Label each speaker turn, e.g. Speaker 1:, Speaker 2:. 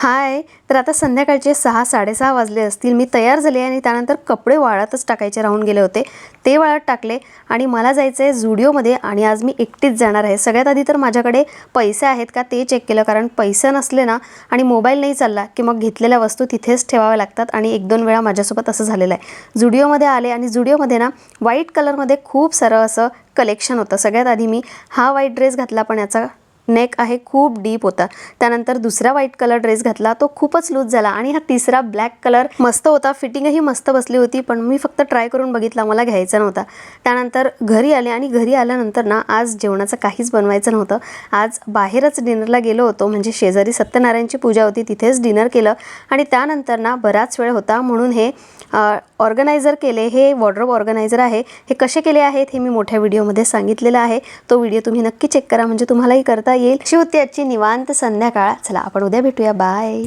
Speaker 1: हाय तर आता संध्याकाळचे सहा साडेसहा वाजले असतील. मी तयार झाले आणि त्यानंतर कपडे वाळतच टाकायचे राहून गेले होते. ते वाळत टाकले आणि मला जायचं आहे झुडिओमध्ये आणि आज मी एकटीच जाणार आहे. सगळ्यात आधी तर माझ्याकडे पैसे आहेत का ते चेक केलं कारण पैसे नसले ना आणि मोबाईल नाही चालला की मग घेतलेल्या वस्तू तिथेच ठेवाव्या लागतात आणि एक दोन वेळा माझ्यासोबत असं झालेलं आहे. झुडिओमध्ये आले आणि झुडिओमध्ये ना व्हाईट कलरमध्ये खूप सारं असं कलेक्शन होतं. सगळ्यात आधी मी हा व्हाईट ड्रेस घातला पण याचा नेक आहे खूप डीप होता. त्यानंतर दुसरा व्हाईट कलर ड्रेस घातला तो खूपच लूज झाला आणि हा तिसरा ब्लॅक कलर मस्त होता. फिटिंगही मस्त बसली होती पण मी फक्त ट्राय करून बघितला मला घ्यायचा नव्हता. त्यानंतर घरी आले आणि घरी आल्यानंतर ना आज जेवणाचं काहीच बनवायचं नव्हतं. आज बाहेरच डिनरला गेलो होतो म्हणजे शेजारी सत्यनारायणची पूजा होती तिथेच डिनर केलं. आणि त्यानंतर ना बराच वेळ होता म्हणून हे ऑर्गनायझर केले हे वॉर्ड्रोब ऑर्गनायझर आहे. हे कसे केले आहेत हे मी मोठ्या व्हिडिओमध्ये सांगितलेलं आहे. तो व्हिडिओ तुम्ही नक्की चेक करा म्हणजे तुम्हालाही करता येईल. शेवत्याची निवांत संध्याकाळ. चला आपण उद्या भेटूया. बाय